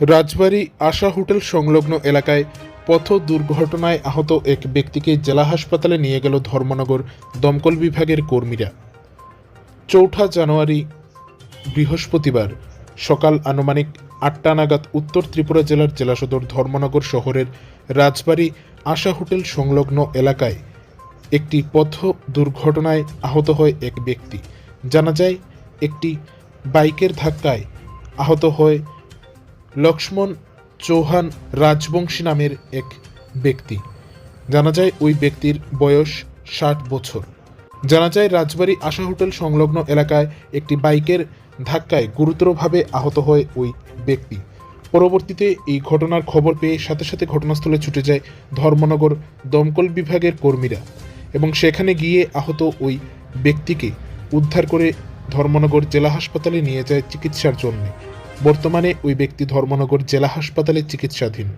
রাজবাড়ী আশা hotel সংলগ্ন এলাকায় পথ দুর্ঘটনায় আহত এক ব্যক্তিকে জেলা হাসপাতালে নিয়ে গেল ধর্মনগর দমকল বিভাগের কর্মীরা। চৌঠা জানুয়ারি বৃহস্পতিবার সকাল আনুমানিক আটটা নাগাদ উত্তর ত্রিপুরা জেলার জেলা সদর ধর্মনগর শহরের রাজবাড়ী আশা হোটেল সংলগ্ন এলাকায় একটি পথ দুর্ঘটনায় আহত হয় এক ব্যক্তি। জানা যায়, একটি বাইকের ধাক্কায় আহত হয় লক্ষ্মণ চৌহান রাজবংশী নামের এক ব্যক্তি। জানা যায় ওই ব্যক্তির বয়স ষাট বছর। জানা যায় রাজবাড়ী আশা হোটেল সংলগ্ন এলাকায় একটি বাইকের ধাক্কায় গুরুতরভাবে আহত হয় ওই ব্যক্তি। পরবর্তীতে এই ঘটনার খবর পেয়ে সাথে সাথে ঘটনাস্থলে ছুটে যায় ধর্মনগর দমকল বিভাগের কর্মীরা এবং সেখানে গিয়ে আহত ওই ব্যক্তিকে উদ্ধার করে ধর্মনগর জেলা হাসপাতালে নিয়ে যায় চিকিৎসার জন্য। বর্তমানে ওই ব্যক্তি ধর্মনগর জেলা হাসপাতালে চিকিৎসাধীন।